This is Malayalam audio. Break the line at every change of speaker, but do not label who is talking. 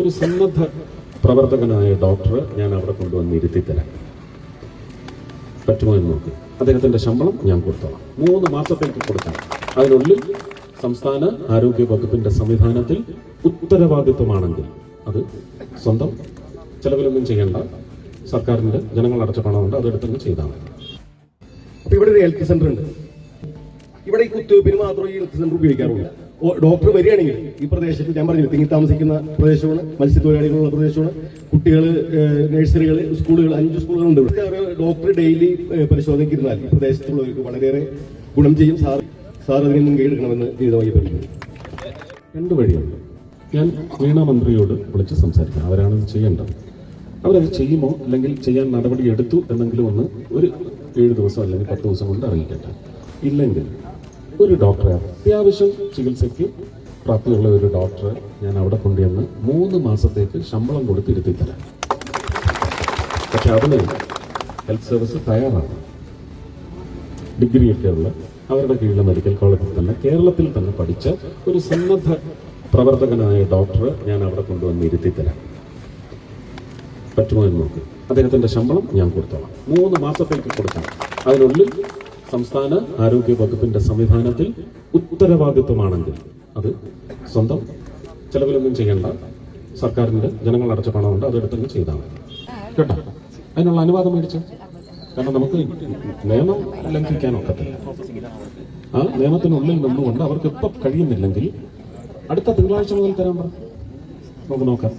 ഒരു സന്നദ്ധ പ്രവർത്തകനായ ഡോക്ടറെ ഞാൻ അവിടെ കൊണ്ടുവന്ന് ഇരുത്തി തരാം. പറ്റുമോ എന്ന് നോക്ക്. അദ്ദേഹത്തിന്റെ ശമ്പളം ഞാൻ കൊടുത്തോളാം. മൂന്ന് മാസത്തേക്ക് കൊടുക്കണം അതിനുള്ളിൽ സംസ്ഥാന ആരോഗ്യ വകുപ്പിന്റെ സംവിധാനത്തിൽ ഉത്തരവാദിത്വമാണെങ്കിൽ അത് സ്വന്തം ചെലവിലൊന്നും ചെയ്യേണ്ട സർക്കാരിന്റെ ജനങ്ങൾ അടച്ച പണമുണ്ട് അതെടുത്തങ്ങ് ചെയ്താൽ മതി.
ഇവിടെ ഒരു ഹെൽത്ത് സെന്റർ ഉണ്ട്. ഇവിടെ ഈ കുത്തിവയ്പ്പിന് മാത്രം ഈ ഹെൽത്ത് സെന്റർ ഉപയോഗിക്കാറുള്ളൂ ഓ- ഡോക്ടർ വരികയാണെങ്കിൽ ഈ പ്രദേശത്ത് ഞാൻ പറഞ്ഞു തിങ്ങി താമസിക്കുന്ന പ്രദേശമാണ് മത്സ്യത്തൊഴിലാളികളുള്ള പ്രദേശമാണ്. കുട്ടികൾ നഴ്സറികൾ സ്കൂളുകൾ അഞ്ച് സ്കൂളുകളുണ്ട് ഡോക്ടർ ഡെയിലി പരിശോധിക്കുന്നാൽ ഈ പ്രദേശത്തുള്ളവർക്ക് വളരെയേറെ ഗുണം ചെയ്യും. സാർ സാർ അതിനെ മുൻകൈ എടുക്കണമെന്ന് നീതമായി പറയുന്നു.
രണ്ട് വഴിയുണ്ട്. ഞാൻ വീണ മന്ത്രിയോട് വിളിച്ച് സംസാരിക്കാം. അവരാണ് ഇത് ചെയ്യേണ്ടത്. അവരത് ചെയ്യുമോ അല്ലെങ്കിൽ ചെയ്യാൻ നടപടി എടുത്തു എന്നെങ്കിലും ഒന്ന് ഒരു ഏഴ് ദിവസം അല്ലെങ്കിൽ പത്ത് ദിവസം കൊണ്ട് അറിയിക്കട്ടെ. ഇല്ലെങ്കിൽ ഒരു ഡോക്ടറെ അത്യാവശ്യം ചികിത്സയ്ക്ക് പ്രാപ്തിയുള്ള ഒരു ഡോക്ടറെ ഞാൻ അവിടെ കൊണ്ടുവന്ന് മൂന്ന് മാസത്തേക്ക് ശമ്പളം കൊടുത്ത് ഇരുത്തി തരാം. പക്ഷെ അതിന് ഹെൽത്ത് സർവീസ് തയ്യാറാണ്. ഡിഗ്രിയൊക്കെ ഉള്ള അവരുടെ കീഴിലെ മെഡിക്കൽ കോളേജിൽ തന്നെ കേരളത്തിൽ തന്നെ പഠിച്ച ഒരു സന്നദ്ധ പ്രവർത്തകനായ ഡോക്ടറെ ഞാൻ അവിടെ കൊണ്ടുവന്ന് ഇരുത്തി തരാം. പറ്റുമോ എന്ന് നോക്ക്. അദ്ദേഹത്തിന്റെ ശമ്പളം ഞാൻ കൊടുത്തോളാം. മൂന്ന് മാസത്തേക്ക് കൊടുക്കണം അതിനുള്ളിൽ സംസ്ഥാന ആരോഗ്യ വകുപ്പിന്റെ സംവിധാനത്തിൽ ഉത്തരവാദിത്വമാണെങ്കിൽ അത് സ്വന്തം ചെലവിലൊന്നും ചെയ്യേണ്ട സർക്കാരിന്റെ ജനങ്ങൾ അടച്ച പണമുണ്ട് അതെടുത്തങ്ങ് ചെയ്താൽ മതി. കേട്ടോ? അതിനുള്ള അനുവാദം മേടിച്ചു? കാരണം നമുക്ക് നിയമം ലംഘിക്കാൻ ഒക്കത്തില്ല ആ നിയമത്തിനുള്ളിൽ നിന്നുകൊണ്ട് അവർക്ക് ഇപ്പം കഴിയുന്നില്ലെങ്കിൽ അടുത്ത തിങ്കളാഴ്ച മുതൽ തരാൻ പറ. നമുക്ക് നോക്കാം.